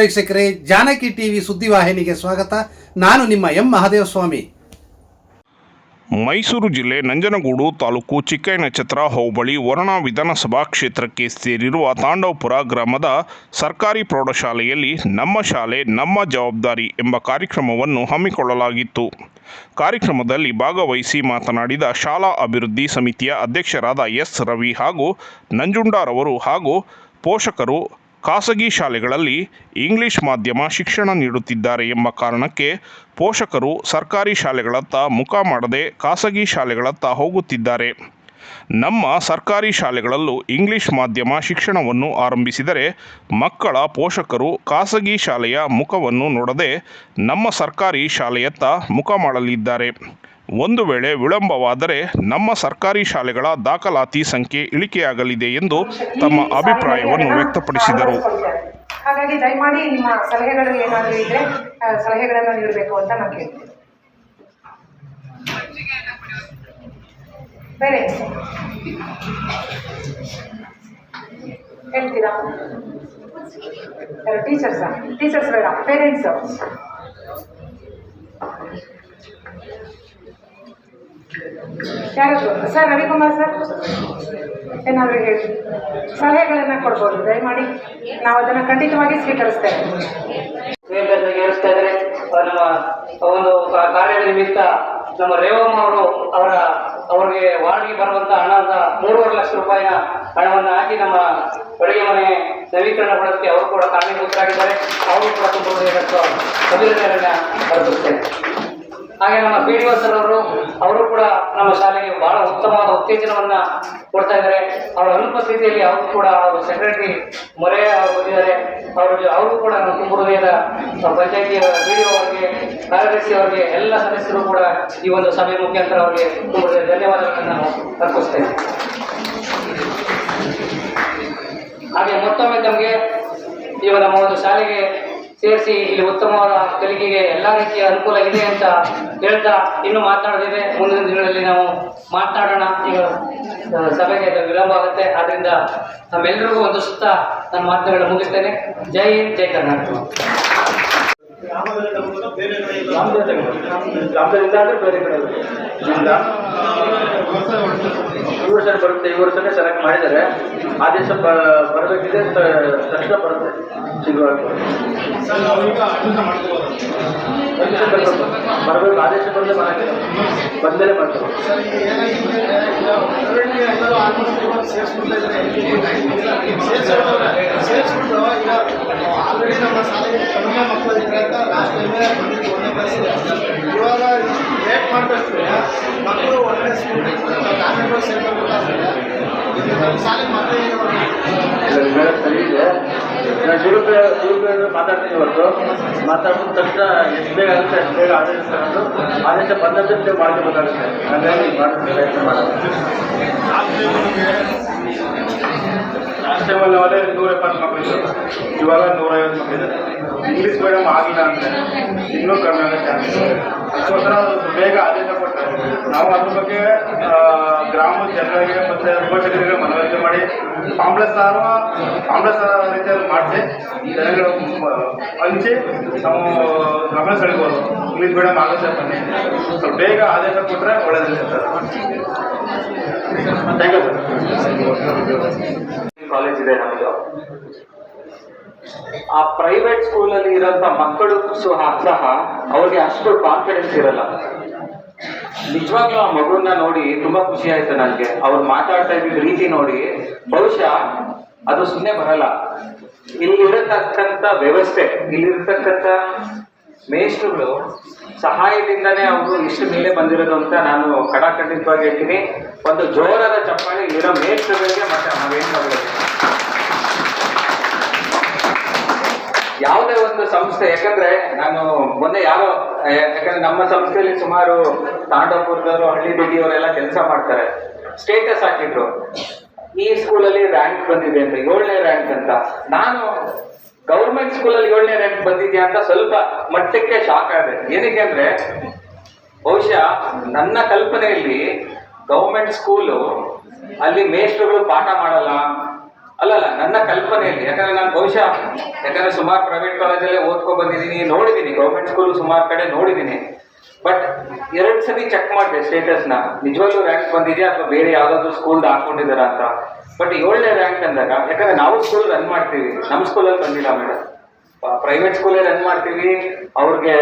ವೀಕ್ಷಕರೇ, ಜಾನಕಿ ಟಿವಿ ಸುದ್ದಿವಾಹಿನಿಗೆ ಸ್ವಾಗತ. ನಾನು ನಿಮ್ಮ ಎಂ ಮಹಾದೇವಸ್ವಾಮಿ. ಮೈಸೂರು ಜಿಲ್ಲೆ ನಂಜನಗೂಡು ತಾಲೂಕು ಚಿಕ್ಕಯ್ಯನಛತ್ರ ಹೋಬಳಿ ವರುಣ ವಿಧಾನಸಭಾ ಕ್ಷೇತ್ರಕ್ಕೆ ಸೇರಿರುವ ತಾಂಡವಪುರ ಗ್ರಾಮದ ಸರ್ಕಾರಿ ಪ್ರೌಢಶಾಲೆಯಲ್ಲಿ ನಮ್ಮ ಶಾಲೆ, ನಮ್ಮ ಜವಾಬ್ದಾರಿ ಎಂಬ ಕಾರ್ಯಕ್ರಮವನ್ನು ಹಮ್ಮಿಕೊಳ್ಳಲಾಗಿತ್ತು. ಕಾರ್ಯಕ್ರಮದಲ್ಲಿ ಭಾಗವಹಿಸಿ ಮಾತನಾಡಿದ ಶಾಲಾ ಅಭಿವೃದ್ಧಿ ಸಮಿತಿಯ ಅಧ್ಯಕ್ಷರಾದ ಎಸ್ ರವಿ ಹಾಗೂ ನಂಜುಂಡಾರವರು ಹಾಗೂ ಪೋಷಕರು ಖಾಸಗಿ ಶಾಲೆಗಳಲ್ಲಿ ಇಂಗ್ಲಿಷ್ ಮಾಧ್ಯಮ ಶಿಕ್ಷಣ ನೀಡುತ್ತಿದ್ದಾರೆ ಎಂಬ ಕಾರಣಕ್ಕೆ ಪೋಷಕರು ಸರ್ಕಾರಿ ಶಾಲೆಗಳತ್ತ ಮುಖ ಮಾಡದೆ ಖಾಸಗಿ ಶಾಲೆಗಳತ್ತ ಹೋಗುತ್ತಿದ್ದಾರೆ. ನಮ್ಮ ಸರ್ಕಾರಿ ಶಾಲೆಗಳಲ್ಲೂ ಇಂಗ್ಲಿಷ್ ಮಾಧ್ಯಮ ಶಿಕ್ಷಣವನ್ನು ಆರಂಭಿಸಿದರೆ ಮಕ್ಕಳ ಪೋಷಕರು ಖಾಸಗಿ ಶಾಲೆಯ ಮುಖವನ್ನು ನೋಡದೆ ನಮ್ಮ ಸರ್ಕಾರಿ ಶಾಲೆಯತ್ತ ಮುಖ ಮಾಡಲಿದ್ದಾರೆ. ಒಂದು ವೇಳೆ ವಿಳಂಬವಾದರೆ ನಮ್ಮ ಸರ್ಕಾರಿ ಶಾಲೆಗಳ ದಾಖಲಾತಿ ಸಂಖ್ಯೆ ಇಳಿಕೆಯಾಗಲಿದೆ ಎಂದು ತಮ್ಮ ಅಭಿಪ್ರಾಯವನ್ನು ವ್ಯಕ್ತಪಡಿಸಿದರು. ಹಾಗಾಗಿ ದಯಮಾಡಿ ನಿಮ್ಮ ಸಲಹೆಗಳು ಏನಾದರೂ ಇದ್ರೆ ಸಲಹೆಗಳನ್ನು ನೀಡಬೇಕು ಅಂತ ನಾನು ಕೇಳ್ತೀನಿ. ಬೇರೆ? ಹೇಳ್ತೀರಾ? ಟೀಚರ್ಸಾ ಟೀಚರ್ಸ್ ಬೇಡ ಪೇರೆಂಟ್ಸು ಯಾರಾದ್ರು ಸರ್ ರವಿಕುಮಾರ್ ಸರ್ ಏನಾದರೂ ಹೇಳಿ ಸಲಹೆಗಳನ್ನು ಕೊಡ್ಬೋದು ದಯಮಾಡಿ ನಾವು ಅದನ್ನು ಖಂಡಿತವಾಗಿ ಸ್ವೀಕರಿಸ್ತೇವೆ ಏರಿಸ್ತಾ ಇದ್ದಾರೆ ನಮ್ಮ ಒಂದು ಕಾರ್ಯದ ನಿಮಿತ್ತ ನಮ್ಮ ರೇವಮ್ಮ ಅವರು ಅವರ ಅವರಿಗೆ ವಾರ್ಡ್ಗೆ ಬರುವಂತ ಹಣದ ಮೂರುವರೆ ಲಕ್ಷ ರೂಪಾಯಿನ ಹಣವನ್ನು ಹಾಕಿ ನಮ್ಮ ಅಡುಗೆ ಮನೆ ನವೀಕರಣ ಮಾಡೋದಕ್ಕೆ ಅವರು ಕೂಡ ಕಾರಣೀಭೂತರಾಗಿದ್ದಾರೆ ಅವರು ಕೂಡ ತುಂಬ ಅಭಿನಂದನೆಯನ್ನು ಅರ್ಪಿಸ್ತೇನೆ ಹಾಗೆ ನಮ್ಮ ಪಿ ಡಿ ಸರ್ ಅವರು ಅವರು ಕೂಡ ನಮ್ಮ ಶಾಲೆಗೆ ಬಹಳ ಉತ್ತಮವಾದ ಉತ್ತೇಜನವನ್ನ ಕೊಡ್ತಾ ಇದ್ದಾರೆ. ಅವರ ಅನುಪಸ್ಥಿತಿಯಲ್ಲಿ ಅವರು ಕೂಡ ಅವರು ಸೆಕ್ರೆಟರಿ ಮೊರೆ ಬಂದಿದ್ದಾರೆ ಅವರು ಅವರು ಕೂಡ ನಮ್ಮ ಹೃದಯದ ಪಂಚಾಯತಿ ಬಿ ಡಿ ಅವರಿಗೆ, ಕಾರ್ಯದರ್ಶಿ ಅವರಿಗೆ, ಎಲ್ಲ ಸದಸ್ಯರು ಕೂಡ ಈ ಒಂದು ಸಭೆ ಮುಖಾಂತರ ಅವರಿಗೆ ತುಂಬ ಧನ್ಯವಾದಗಳನ್ನು ನಾನು ಅರ್ಪಿಸ್ತೇನೆ ಹಾಗೆ ಮತ್ತೊಮ್ಮೆ ತಮಗೆ ಈ ನಮ್ಮ ಒಂದು ಶಾಲೆಗೆ ಸೇರಿಸಿ ಇಲ್ಲಿ ಉತ್ತಮವಾದ ಕಲಿಕೆಗೆ ಎಲ್ಲ ರೀತಿಯ ಅನುಕೂಲ ಇದೆ ಅಂತ ಹೇಳ್ತಾ ಇನ್ನು ಮಾತನಾಡೋದಿದೆ ಮುಂದಿನ ದಿನಗಳಲ್ಲಿ ನಾವು ಮಾತನಾಡೋಣ ಈಗ ಸಭೆಗೆ ವಿಳಂಬ ಆಗುತ್ತೆ. ಆದ್ರಿಂದ ನಮ್ಮೆಲ್ಲರಿಗೂ ಒಂದು ಸುತ್ತ ನನ್ನ ಮಾತುಗಳನ್ನು ಮುಗಿಸ್ತೇನೆ. ಜೈ ಜೈ ಕರ್ನಾಟಕ. ಬೇರೆ ಕಡೆ ಈ ವರ್ಷನೇ ಬರುತ್ತೆ ಈ ವರ್ಷನೇ ಸೆಲೆಕ್ಟ್ ಮಾಡಿದರೆ ಆದೇಶ ಬ- ಬರಬೇಕಿದೆ ತಕ್ಷಣ ಬರುತ್ತೆ ಸಿಗುವಾಗ. ಬರಬೇಕು. ಆದೇಶ ಬಂದೇ ಮಾಡಕ್ಕೆ ಬಂದೇ ಮಾಡ್ತಾರೆ ಆಲ್ರೆಡಿ ನಮ್ಮ ಶಾಲೆಗೆ ಕಡಿಮೆ ಮಕ್ಕಳು ಇದ್ರೆ ಅಂತ ಲಾಸ್ಟ್ ಟೈಮೇ ಮಾತಾಡ್ತೀನಿ ಇವತ್ತು ಮಾತಾಡಿದ ತಕ್ಷಣ ಎಷ್ಟು ಬೇಗ ಆಗುತ್ತೆ ಅಷ್ಟು ಬೇಗ ಆದೇಶ ತಗೊಂಡು ಆದೇಶ ಬಂದಂತೆ ಮಾಡ್ಕೋಬೇಕಾಗುತ್ತೆ ಹಾಗಾಗಿ ಮಾಡೋದಕ್ಕೆ ಪ್ರಯತ್ನ ಮಾಡೋದು ಲಾಸ್ಟ್ ಅವರೇ ನೂರ ಎಪ್ಪತ್ತು ಮಕ್ಕಳಿದ್ರು ಇವಾಗ ನೂರೈವತ್ತು ಮಕ್ಕಳಿದ್ದಾರೆ ಇಂಗ್ಲೀಷ್ ಮೀಡಿಯಂ ಆಗಿಲ್ಲ ಅಂದರೆ ಇನ್ನೂ ಕಡಿಮೆ ಆಗೋ ಚಾನ್ಸ್ ಅದಕ್ಕೋಸ್ಕರ ಬೇಗ ಆದೇಶ ನಾವು ಅದ್ರ ಬಗ್ಗೆ ಗ್ರಾಮ ಜನರಿಗೆ ಮತ್ತೆ ಪೋಷಕರಿಗೆ ಮನವರಿಕೆ ಮಾಡಿ ಕಾಂಪ್ಲೆಕ್ಸ್ ಕಾಂಪ್ಲೆಕ್ಸ್ ರೀತಿಯಲ್ಲಿ ಮಾಡಿಸಿ, ಜನಗಳು ಹಂಚಿ ನಾವು ಗಮನ ಸೆಳಿಬೋದು ಇಲ್ಲಿ ಬೇಡ ಆಗುತ್ತೆ ಬನ್ನಿ. ಸ್ವಲ್ಪ ಬೇಗ ಆದೇಶ ಕೊಟ್ಟರೆ ಒಳ್ಳೆಯದಿರುತ್ತೆ sir. Thank you sir college ಇದೆ ನಮ್ಮದು ಆ ಪ್ರೈವೇಟ್ ಸ್ಕೂಲಲ್ಲಿ ಇರೋಂಥ ಮಕ್ಕಳು ಸಹ ಅವ್ರಿಗೆ ಅಷ್ಟು ಕಾನ್ಫಿಡೆನ್ಸ್ ಇರಲ್ಲ. ನಿಜವಾಗ್ಲೂ ಆ ಮಗುವನ್ನ ನೋಡಿ ತುಂಬಾ ಖುಷಿ ಆಯ್ತು ನನಗೆ ಅವ್ರು ಮಾತಾಡ್ತಾ ಇದ್ದ ರೀತಿ ನೋಡಿ, ಬಹುಶಃ ಅದು ಸುಮ್ಮನೆ ಬರಲ್ಲ. ಇಲ್ಲಿರತಕ್ಕಂಥ ವ್ಯವಸ್ಥೆ, ಇಲ್ಲಿರ್ತಕ್ಕಂಥ ಮೇಷ್ಟ್ರುಗಳು ಸಹಾಯದಿಂದನೇ ಅವರು ಇಷ್ಟು ಮೇಲೆ ಬಂದಿರೋದು ಅಂತ ನಾನು ಕಡಾಖಂಡಿತವಾಗಿ ಹೇಳ್ತೀನಿ. ಒಂದು ಜೋರಾದ ಚಪ್ಪಾಳೆ ಇಲ್ಲಿರೋ ಮೇಷ್ಟ್ರುಗಳಿಗೆ ಮತ್ತೆ ನಾವೇನು ಮಾಡಬೇಕು ಯಾವುದೇ ಒಂದು ಸಂಸ್ಥೆ, ಯಾಕಂದ್ರೆ ನಾನು ಮೊನ್ನೆ ಯಾರೋ ಯಾಕಂದ್ರೆ ನಮ್ಮ ಸಂಸ್ಥೆಯಲ್ಲಿ ಸುಮಾರು ತಾಂಡವಪುರದವರು, ಹಳ್ಳಿ ಬಿಡಿಯವರೆಲ್ಲ ಕೆಲಸ ಮಾಡ್ತಾರೆ. ಸ್ಟೇಟಸ್ ಹಾಕಿದ್ರು. ಈ ಸ್ಕೂಲಲ್ಲಿ ರ್ಯಾಂಕ್ ಬಂದಿದೆ ಅಂತ, ಏಳನೇ ರ್ಯಾಂಕ್ ಅಂತ. ನಾನು ಗೌರ್ಮೆಂಟ್ ಸ್ಕೂಲಲ್ಲಿ ಏಳನೇ ರ್ಯಾಂಕ್ ಬಂದಿದ್ಯಾ ಅಂತ ಸ್ವಲ್ಪ ಮಟ್ಟಕ್ಕೆ ಶಾಕ್ ಆದೆ. ಏನಕ್ಕೆ ಅಂದ್ರೆ, ಬಹುಶಃ ನನ್ನ ಕಲ್ಪನೆಯಲ್ಲಿ ಗೌರ್ಮೆಂಟ್ ಸ್ಕೂಲು ಅಲ್ಲಿ ಮೇಷ್ಟ್ರುಗಳು ಪಾಠ ಮಾಡಲ್ಲ ಅಲ್ಲ ನನ್ನ ಕಲ್ಪನೆಯಲ್ಲಿ, ಯಾಕಂದ್ರೆ ನಾನು ಬಹುಶಃ, ಯಾಕಂದ್ರೆ ಸುಮಾರು ಪ್ರೈವೇಟ್ ಕಾಲೇಜಲ್ಲೇ ಓದ್ಕೊ ಬಂದಿದ್ದೀನಿ ನೋಡಿದ್ದೀನಿ ಗೌರ್ಮೆಂಟ್ ಸ್ಕೂಲ್ ಸುಮಾರು ಕಡೆ ನೋಡಿದ್ದೀನಿ ಬಟ್ ಎರಡು ಸರಿ ಚೆಕ್ ಮಾಡಿದೆ ಸ್ಟೇಟಸ್ನ ನಿಜವಾಗ್ಲೂ ರ್ಯಾಂಕ್ ಬಂದಿದೆಯಾ ಅಥವಾ ಬೇರೆ ಯಾವುದಾದ್ರು ಸ್ಕೂಲ್ ಹಾಕೊಂಡಿದ್ದಾರಾ ಅಂತ. ಬಟ್ ಏಳನೇ ರ್ಯಾಂಕ್ ಅಂದಾಗ ಯಾಕಂದ್ರೆ ನಾವು ಸ್ಕೂಲ್ ರನ್ ಮಾಡ್ತೀವಿ ನಮ್ಮ ಸ್ಕೂಲಲ್ಲಿ ಬಂದಿಲ್ಲ ಮೇಡಮ್ ಪ್ರೈವೇಟ್ ಸ್ಕೂಲೇ ರನ್ ಮಾಡ್ತೀವಿ, ಅವ್ರಿಗೆ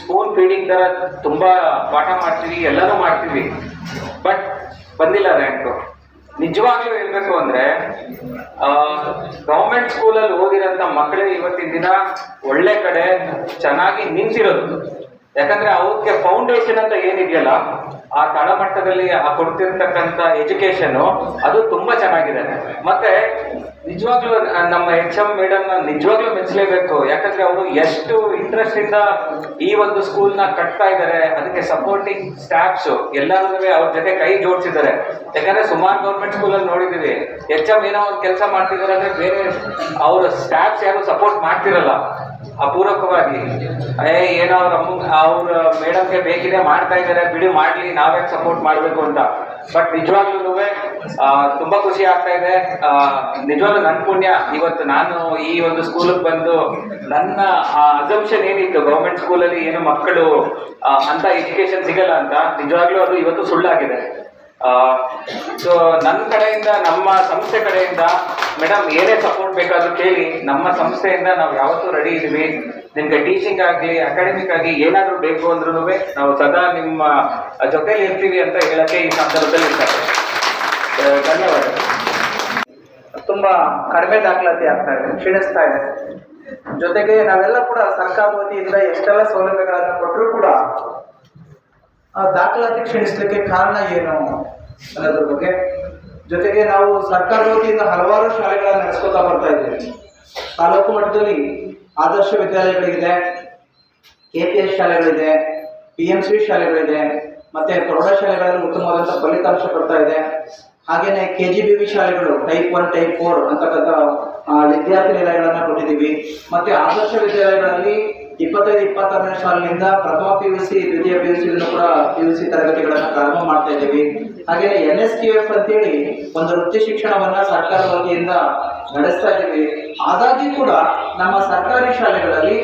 ಸ್ಪೂನ್ ಫೀಡಿಂಗ್ ತರ ತುಂಬಾ ಪಾಠ ಮಾಡ್ತೀವಿ, ಎಲ್ಲನೂ ಮಾಡ್ತೀವಿ. ಬಟ್ ಬಂದಿಲ್ಲ ರ್ಯಾಂಕು ನಿಜವಾಗ್ಲೂ ಹೇಳ್ಬೇಕು ಅಂದ್ರೆ ಗೌರ್ಮೆಂಟ್ ಸ್ಕೂಲಲ್ಲಿ ಓದಿರೋಂಥ ಮಕ್ಕಳೇ ಇವತ್ತಿನ ದಿನ ಒಳ್ಳೆ ಕಡೆ ಚೆನ್ನಾಗಿ ನಿಂತಿರೋದು. ಯಾಕಂದ್ರೆ ಅವಕ್ಕೆ ಫೌಂಡೇಶನ್ ಅಂತ ಏನಿದೆಯಲ್ಲ, ಆ ತಳಮಟ್ಟದಲ್ಲಿ ಆ ಕೊಡ್ತಿರ್ತಕ್ಕಂಥ ಎಜುಕೇಶನ್ ಅದು ತುಂಬಾ ಚೆನ್ನಾಗಿದೆ. ಮತ್ತೆ ನಿಜವಾಗ್ಲೂ ನಮ್ಮ ಎಚ್ ಎಂ ಮೇಡಮ್ ನಿಜವಾಗ್ಲೂ ಮೆಚ್ಚಲೇಬೇಕು ಯಾಕಂದ್ರೆ ಅವರು ಎಷ್ಟು ಇಂಟ್ರೆಸ್ಟ್ ಇಂದ ಈ ಒಂದು ಸ್ಕೂಲ್ನ ಕಟ್ತಾ ಇದ್ದಾರೆ ಅದಕ್ಕೆ ಸಪೋರ್ಟಿಂಗ್ ಸ್ಟಾಫ್ಸ್ ಎಲ್ಲರೂ ಅವ್ರ ಜೊತೆ ಕೈ ಜೋಡಿಸಿದ್ದಾರೆ. ಯಾಕಂದ್ರೆ ಸುಮಾರು ಗೌರ್ಮೆಂಟ್ ಸ್ಕೂಲಲ್ಲಿ ನೋಡಿದೀವಿ ಎಚ್ ಎಂ ಏನೋ ಒಂದು ಕೆಲಸ ಮಾಡ್ತಿದಾರೆ ಅಂದ್ರೆ ಬೇರೆ ಅವ್ರ ಸ್ಟಾಫ್ಸ್ ಯಾರು ಸಪೋರ್ಟ್ ಮಾಡ್ತಿರಲ್ಲ ಅಪೂರ್ವಕವಾಗಿ ಏ, ಏನೋ ಅವ್ರ ಅಮ್ಮ, ಅವ್ರ ಮೇಡಮ್ಗೆ ಬೇಕಿದೆ ಮಾಡ್ತಾ ಇದ್ದಾರೆ ಬಿಡಿ, ಮಾಡ್ಲಿ, ನಾವ್ಯಾಕೆ ಸಪೋರ್ಟ್ ಮಾಡಬೇಕು ಅಂತ. ಬಟ್ ನಿಜವಾಗ್ಲೂ ತುಂಬಾ ಖುಷಿ ಆಗ್ತಾ ಇದೆ. ಆ, ನಿಜವಾಗ್ಲೂ ನನ್ನ ಪುಣ್ಯ. ಇವತ್ತು ನಾನು ಈ ಒಂದು ಸ್ಕೂಲಿಗೆ ಬಂದು ನನ್ನ ಅಸಂಪ್ಷನ್ ಏನಿತ್ತು? ಗೌರ್ಮೆಂಟ್ ಸ್ಕೂಲಲ್ಲಿ ಏನು ಮಕ್ಕಳು ಆ, ಅಂತ ಎಜುಕೇಶನ್ ಸಿಗಲ್ಲ ಅಂತ ನಿಜವಾಗ್ಲೂ ಅದು ಇವತ್ತು ಸುಳ್ಳಾಗಿದೆ. ಸೊ ನನ್ನ ಕಡೆಯಿಂದ ನಮ್ಮ ಸಂಸ್ಥೆ ಕಡೆಯಿಂದ ಮೇಡಮ್ ಏನೇ ಸಪೋರ್ಟ್ ಬೇಕಾದ್ರೂ ಕೇಳಿ ನಮ್ಮ ಸಂಸ್ಥೆಯಿಂದ ನಾವು ಯಾವತ್ತೂ ರೆಡಿ ಇದೀವಿ ನಿಮ್ಗೆ ಟೀಚಿಂಗ್ ಆಗಲಿ ಅಕಾಡೆಮಿಕ್ ಆಗಿ ಏನಾದರೂ ಬೇಕು ಅಂದ್ರೂ ನಾವು ಸದಾ ನಿಮ್ಮ ಜೊತೆಲಿ ಇರ್ತೀವಿ ಅಂತ ಹೇಳಕ್ಕೆ ಈ ಸಂದರ್ಭದಲ್ಲಿ ಇರ್ತಾರೆ ಧನ್ಯವಾದ. ತುಂಬಾ ಕಡಿಮೆ ದಾಖಲಾತಿ ಆಗ್ತಾ ಇದೆ, ಕ್ಷೀಣಿಸ್ತಾ ಇದೆ. ಜೊತೆಗೆ ನಾವೆಲ್ಲ ಕೂಡ ಸರ್ಕಾರ ವತಿಯಿಂದ ಎಷ್ಟೆಲ್ಲ ಸೌಲಭ್ಯಗಳನ್ನು ಕೊಟ್ಟರು ಕೂಡ ಆ ದಾಖಲಾತಿ ಕ್ಷೀಣಿಸ್ಲಿಕ್ಕೆ ಕಾರಣ ಏನು ಅನ್ನೋದ್ರ ಬಗ್ಗೆ. ಜೊತೆಗೆ ನಾವು ಸರ್ಕಾರ ವತಿಯಿಂದ ಹಲವಾರು ಶಾಲೆಗಳನ್ನು ನಡೆಸ್ಕೊತಾ ಬರ್ತಾ ಇದ್ದೀವಿ. ತಾಲೂಕು ಮಟ್ಟದಲ್ಲಿ ಆದರ್ಶ ವಿದ್ಯಾಲಯಗಳಿದೆ ಕೆ ಪಿ ಎಸ್ ಶಾಲೆಗಳಿದೆ ಪಿ ಎಂ ಸಿ ಶಾಲೆಗಳಿದೆ, ಮತ್ತೆ ಪ್ರೌಢಶಾಲೆಗಳಲ್ಲಿ ಉತ್ತಮವಾದಂಥ ಫಲಿತಾಂಶ ಬರ್ತಾ ಇದೆ. ಹಾಗೇನೆ ಕೆ ಜಿ ಬಿ ವಿ ಶಾಲೆಗಳು ಟೈಪ್ ಒನ್ ಟೈಪ್ ಫೋರ್ ಅಂತಕ್ಕಂಥ ವಿದ್ಯಾರ್ಥಿ ನಿಲಯಗಳನ್ನು ಕೊಟ್ಟಿದ್ದೀವಿ. ಮತ್ತೆ ಆದರ್ಶ ವಿದ್ಯಾಲಯಗಳಲ್ಲಿ ಇಪ್ಪತ್ತೈದು, ಇಪ್ಪತ್ತಾರನೇ ಸಾಲಿನಿಂದ ಪ್ರಥಮ ಪಿ ಯು ಸಿ ದ್ವಿತೀಯ ಪಿ ಯು ಸಿ ಕೂಡ ಪಿ ಯು ಸಿ ತರಗತಿಗಳನ್ನು ಪ್ರಾರಂಭ ಮಾಡ್ತಾ ಇದ್ದೀವಿ. ಹಾಗೇನೆ ಎನ್ ಎಸ್ ಕ್ಯೂ ಎಫ್ ಅಂತೇಳಿ ಒಂದು ವೃತ್ತಿ ಶಿಕ್ಷಣವನ್ನ ಸರ್ಕಾರದ ವತಿಯಿಂದ ನಡೆಸ್ತಾ ಇದ್ದೀವಿ. ಆದಾಗ್ಯೂ ಕೂಡ ನಮ್ಮ ಸರ್ಕಾರಿ ಶಾಲೆಗಳಲ್ಲಿ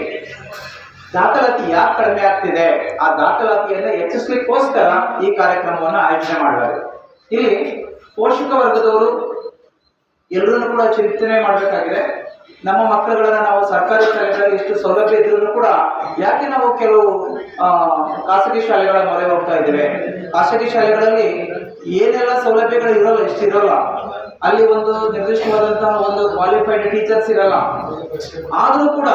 ದಾಖಲಾತಿ ಯಾಕೆ ಕಡಿಮೆ ಆಗ್ತಿದೆ? ಆ ದಾಖಲಾತಿಯನ್ನ ಹೆಚ್ಚಿಸ್ಲಿಕ್ಕೋಸ್ಕರ ಈ ಕಾರ್ಯಕ್ರಮವನ್ನು ಆಯೋಜನೆ ಮಾಡಲಾಗಿದೆ ಇಲ್ಲಿ ಪೋಷಕ ವರ್ಗದವರು ಎಲ್ಲರನ್ನು ಕೂಡ ಚಿಂತನೆ ಮಾಡಬೇಕಾಗಿದೆ. ನಮ್ಮ ಮಕ್ಕಳುಗಳನ್ನ ನಾವು ಸರ್ಕಾರಿ ಶಾಲೆಗಳಲ್ಲಿ ಎಷ್ಟು ಸೌಲಭ್ಯ ಇದ್ರೂ ಕೂಡ ಯಾಕೆ ನಾವು ಕೆಲವು ಖಾಸಗಿ ಶಾಲೆಗಳ ಮೊರೆ ಹೋಗ್ತಾ ಇದ್ದೇವೆ? ಖಾಸಗಿ ಶಾಲೆಗಳಲ್ಲಿ ಏನೆಲ್ಲ ಸೌಲಭ್ಯಗಳು ಇರೋಲ್ಲ ಎಷ್ಟು ಅಲ್ಲಿ ಒಂದು ನಿರ್ದಿಷ್ಟವಾದಂತಹ ಒಂದು ಕ್ವಾಲಿಫೈಡ್ ಟೀಚರ್ಸ್ ಇರಲ್ಲ. ಆದ್ರೂ ಕೂಡ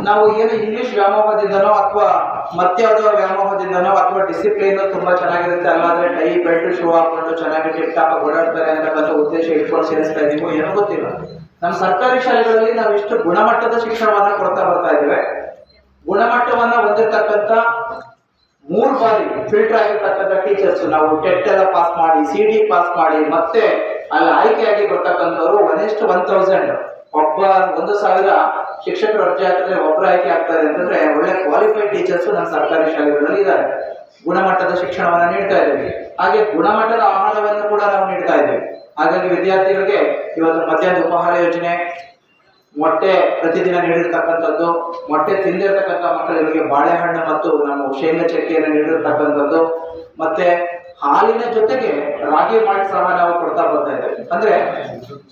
ನಾವು ಏನು ಇಂಗ್ಲಿಷ್ ವ್ಯಾಮೋಹದಿಂದನೋ ಅಥವಾ ಮತ್ಯಾವುದೋ ವ್ಯಾಮೋಹದಿಂದನೋ ಅಥವಾ ಡಿಸಿಪ್ಲಿನ್ ತುಂಬಾ ಚೆನ್ನಾಗಿರುತ್ತೆ. ಅಲ್ಲಾದ್ರೆ ಟೈ, ಬೆಲ್ಟ್, ಶೋ ಹಾಕೊಂಡು ಚೆನ್ನಾಗಿ ಟಿಪ್ ಟಾಪ್ ಓಡಾಡ್ತಾರೆ ಅಂತಕ್ಕಂಥ ಉದ್ದೇಶ ಇಟ್ಕೊಂಡು ಸೇರಿಸ್ತಾ ಇದೀವೋ ಏನೋ ಗೊತ್ತಿಲ್ಲ. ನಮ್ಮ ಸರ್ಕಾರಿ ಶಾಲೆಗಳಲ್ಲಿ ನಾವು ಎಷ್ಟು ಗುಣಮಟ್ಟದ ಶಿಕ್ಷಣವನ್ನ ಕೊಡ್ತಾ ಬರ್ತಾ ಇದ್ದೇವೆ, ಗುಣಮಟ್ಟವನ್ನ ಹೊಂದಿರತಕ್ಕಂಥ ಮೂರು ಬಾರಿ ಫಿಲ್ಟರ್ ಆಗಿರ್ತಕ್ಕಂಥ ಟೀಚರ್ಸ್ ನಾವು ಟೆಟ್ ಎಲ್ಲ ಪಾಸ್ ಮಾಡಿ ಸಿ ಡಿ ಪಾಸ್ ಮಾಡಿ, ಮತ್ತೆ ಅಲ್ಲಿ ಆಯ್ಕೆಯಾಗಿ ಬರ್ತಕ್ಕಂಥವ್ರು ಒನ್ ಎಷ್ಟು ಒನ್ ತೌಸಂಡ್ ಒಬ್ಬ ಒಂದು ಸಾವಿರ ಶಿಕ್ಷಕರು ಅರ್ಜಿ ಹಾಕಿದ್ರೆ ಒಬ್ಬರು ಆಯ್ಕೆ ಆಗ್ತಾರೆ ಅಂತಂದ್ರೆ ಒಳ್ಳೆ ಕ್ವಾಲಿಫೈಡ್ ಟೀಚರ್ಸ್ ನಮ್ಮ ಸರ್ಕಾರಿ ಶಾಲೆಗಳಲ್ಲಿ ಇದ್ದಾರೆ. ಗುಣಮಟ್ಟದ ಶಿಕ್ಷಣವನ್ನ ನೀಡ್ತಾ ಇದ್ದೀವಿ. ಹಾಗೆ ಗುಣಮಟ್ಟದ ಆಹಾರವನ್ನು ಕೂಡ ನಾವು ನೀಡ್ತಾ ಹಾಗಾಗಿ ವಿದ್ಯಾರ್ಥಿಗಳಿಗೆ ಇವತ್ತು ಮಧ್ಯಾಹ್ನ ಉಪಹಾರ ಯೋಜನೆ, ಮೊಟ್ಟೆ ಪ್ರತಿದಿನ ನೀಡಿರ್ತಕ್ಕಂಥದ್ದು, ಮೊಟ್ಟೆ ತಿಂದಿರ್ತಕ್ಕಂಥ ಮಕ್ಕಳಿಗೆ ಬಾಳೆಹಣ್ಣು ಮತ್ತು ನಮ್ಮ ಶೇಂಗಾ ಚಕ್ಕೆಯನ್ನು ನೀಡಿರ್ತಕ್ಕಂಥದ್ದು, ಮತ್ತೆ ಹಾಲಿನ ಜೊತೆಗೆ ರಾಗಿ ಮಾಡಿ ಸಹ ನಾವು ಕೊಡ್ತಾ ಬರ್ತಾ ಇದ್ದೇವೆ. ಅಂದ್ರೆ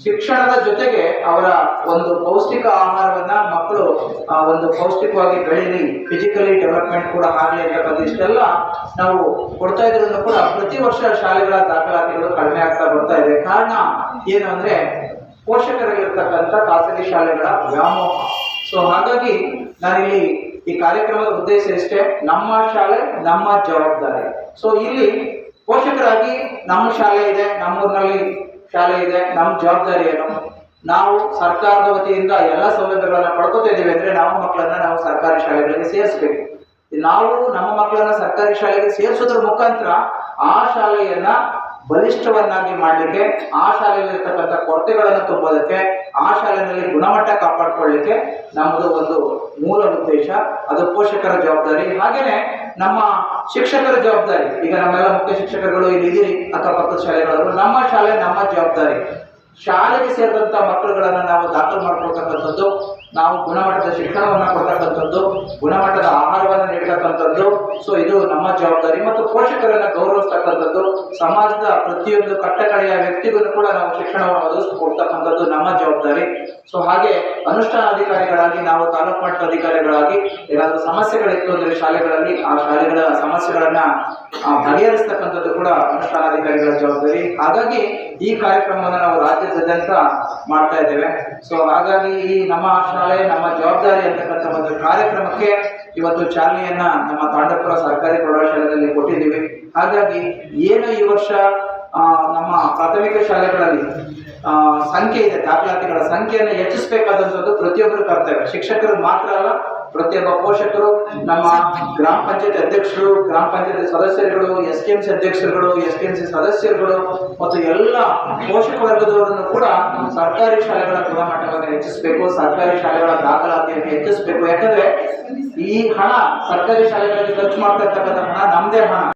ಶಿಕ್ಷಣದ ಜೊತೆಗೆ ಅವರ ಒಂದು ಪೌಷ್ಟಿಕ ಆಹಾರವನ್ನ ಮಕ್ಕಳು ಆ, ಒಂದು ಪೌಷ್ಟಿಕವಾಗಿ ಬೆಳೀಲಿ ಫಿಸಿಕಲಿ ಡೆವಲಪ್ಮೆಂಟ್ ಕೂಡ ಆಗಲಿ ಅಂತಕ್ಕಂಥ ಇಷ್ಟೆಲ್ಲ ನಾವು ಕೊಡ್ತಾ ಇದ್ರೂ ಕೂಡ ಪ್ರತಿ ವರ್ಷ ಶಾಲೆಗಳ ದಾಖಲಾತಿಗಳು ಕಡಿಮೆ ಆಗ್ತಾ ಬರ್ತಾ ಇದೆ. ಕಾರಣ ಏನು ಅಂದ್ರೆ ಪೋಷಕರಲ್ಲಿರ್ತಕ್ಕಂಥ ಖಾಸಗಿ ಶಾಲೆಗಳ ವ್ಯಾಮೋಹ. ಸೊ ಹಾಗಾಗಿ ನಾನಿಲ್ಲಿ ಈ ಕಾರ್ಯಕ್ರಮದ ಉದ್ದೇಶ ಇಷ್ಟೇ. ನಮ್ಮ ಶಾಲೆ ನಮ್ಮ ಜವಾಬ್ದಾರಿ. ಸೊ ಇಲ್ಲಿ ಪೋಷಕರಾಗಿ ನಮ್ಮ ಶಾಲೆ ಇದೆ, ನಮ್ಮೂರಿನಲ್ಲಿ ಶಾಲೆ ಇದೆ, ನಮ್ಮ ಜವಾಬ್ದಾರಿ ಏನು? ನಾವು ಸರ್ಕಾರದ ವತಿಯಿಂದ ಎಲ್ಲ ಸೌಲಭ್ಯಗಳನ್ನು ಪಡ್ಕೋತಾ ಅಂದ್ರೆ ನಮ್ಮ ಮಕ್ಕಳನ್ನ ನಾವು ಸರ್ಕಾರಿ ಶಾಲೆಗಳಿಗೆ ಸೇರಿಸ್ಬೇಕು. ನಾವು ನಮ್ಮ ಮಕ್ಕಳನ್ನ ಸರ್ಕಾರಿ ಶಾಲೆಗೆ ಸೇರಿಸೋದ್ರ ಮುಖಾಂತರ ಆ ಶಾಲೆಯನ್ನ ಬಲಿಷ್ಠವನ್ನಾಗಿ ಮಾಡಲಿಕ್ಕೆ, ಆ ಶಾಲೆಯಲ್ಲಿರ್ತಕ್ಕಂಥ ಕೊರತೆಗಳನ್ನು ತುಂಬೋದಕ್ಕೆ ಆ ಶಾಲೆಯಲ್ಲಿ ಗುಣಮಟ್ಟ ಕಾಪಾಡ್ಕೊಳ್ಳಿಕ್ಕೆ ನಮ್ಮದು ಒಂದು ಮೂಲ ಉದ್ದೇಶ. ಅದು ಪೋಷಕರ ಜವಾಬ್ದಾರಿ. ಹಾಗೇನೆ ನಮ್ಮ ಶಿಕ್ಷಕರ ಜವಾಬ್ದಾರಿ. ಈಗ ನಮ್ಮೆಲ್ಲ ಮುಖ್ಯ ಶಿಕ್ಷಕರುಗಳು ಇಲ್ಲಿ ಇದ್ದೀರಿ, ಅಕ್ಕಪಕ್ಕದ ಶಾಲೆಗಳವರು. ನಮ್ಮ ಶಾಲೆ ನಮ್ಮ ಜವಾಬ್ದಾರಿ. ಶಾಲೆಗೆ ಸೇರಿದಂತ ಮಕ್ಕಳುಗಳನ್ನ ನಾವು ದಾಖಲು ಮಾಡ್ಕೊಳ್ತಕ್ಕಂಥದ್ದು, ನಾವು ಗುಣಮಟ್ಟದ ಶಿಕ್ಷಣವನ್ನ ಕೊಡ್ತಕ್ಕಂಥದ್ದು, ಗುಣಮಟ್ಟದ ಆಹಾರವನ್ನ ನೀಡತಕ್ಕಂಥದ್ದು ಸೊ ಇದು ನಮ್ಮ ಜವಾಬ್ದಾರಿ ಮತ್ತು ಪೋಷಕರನ್ನ ಗೌರವಿಸ್ತಕ್ಕಂಥದ್ದು ಸಮಾಜದ ಪ್ರತಿಯೊಂದು ಕಟ್ಟಕಡೆಯ ವ್ಯಕ್ತಿಗೂ ಕೂಡ ನಾವು ಶಿಕ್ಷಣವನ್ನು ಒದಗಿಸಿಕೊಡ್ತಕ್ಕಂಥದ್ದು ನಮ್ಮ ಜವಾಬ್ದಾರಿ. ಸೊ ಹಾಗೆ ಅನುಷ್ಠಾನ ಅಧಿಕಾರಿಗಳಾಗಿ ನಾವು ತಾಲೂಕು ಮಟ್ಟದ ಅಧಿಕಾರಿಗಳಾಗಿ, ಏನಾದರೂ ಸಮಸ್ಯೆಗಳಿತ್ತು ಅಂದ್ರೆ ಶಾಲೆಗಳಲ್ಲಿ, ಆ ಶಾಲೆಗಳ ಸಮಸ್ಯೆಗಳನ್ನ ಬಗೆಹರಿಸ್ತಕ್ಕಂಥದ್ದು ಕೂಡ ಅನುಷ್ಠಾನ ಅಧಿಕಾರಿಗಳ ಜವಾಬ್ದಾರಿ. ಹಾಗಾಗಿ ಈ ಕಾರ್ಯಕ್ರಮವನ್ನು ನಾವು ರಾಜ್ಯದಾದ್ಯಂತ ಮಾಡ್ತಾ ಇದ್ದೇವೆ. ಸೊ ಹಾಗಾಗಿ ಈ ನಮ್ಮ ಶಾಲೆ, ನಮ್ಮ ಜವಾಬ್ದಾರಿ ಅಂತಕ್ಕಂಥ ಒಂದು ಕಾರ್ಯಕ್ರಮಕ್ಕೆ ಇವತ್ತು ಚಾಲನೆಯನ್ನ ನಮ್ಮ ತಾಂಡಪುರ ಸರ್ಕಾರಿ ಪ್ರೌಢಶಾಲೆಯಲ್ಲಿ ಕೊಟ್ಟಿದ್ದೀವಿ. ಹಾಗಾಗಿ ಏನು ಈ ವರ್ಷ ನಮ್ಮ ಪ್ರಾಥಮಿಕ ಶಾಲೆಗಳಲ್ಲಿ ಸಂಖ್ಯೆ ಇದೆ, ದಾಖಲಾತಿಗಳ ಸಂಖ್ಯೆಯನ್ನು ಹೆಚ್ಚಿಸಬೇಕಾದಂಥದ್ದು ಪ್ರತಿಯೊಬ್ಬರು ಕರ್ತವ್ಯ. ಶಿಕ್ಷಕರು ಮಾತ್ರ ಅಲ್ಲ ಪ್ರತಿಯೊಬ್ಬ ಪೋಷಕರು, ನಮ್ಮ ಗ್ರಾಮ ಪಂಚಾಯತ್ ಅಧ್ಯಕ್ಷರು, ಗ್ರಾಮ ಪಂಚಾಯತ್ ಸದಸ್ಯರುಗಳು ಎಸ್ ಕೆ ಎಂ ಅಧ್ಯಕ್ಷರುಗಳು ಎಸ್ ಕೆ ಎಂ ಸದಸ್ಯರುಗಳು ಮತ್ತು ಎಲ್ಲ ಪೋಷಕ ವರ್ಗದವರನ್ನು ಕೂಡ ಸರ್ಕಾರಿ ಶಾಲೆಗಳ ಗುಣಮಟ್ಟವನ್ನು ಹೆಚ್ಚಿಸಬೇಕು, ಸರ್ಕಾರಿ ಶಾಲೆಗಳ ದಾಖಲಾತಿಯನ್ನು ಹೆಚ್ಚಿಸಬೇಕು. ಯಾಕಂದ್ರೆ ಈ ಹಣ ಸರ್ಕಾರಿ ಶಾಲೆಗಳಲ್ಲಿ ಖರ್ಚು ಮಾಡ್ತಾ ಇರ್ತಕ್ಕಂಥ ಹಣ ನಮ್ದೇ ಹಣ.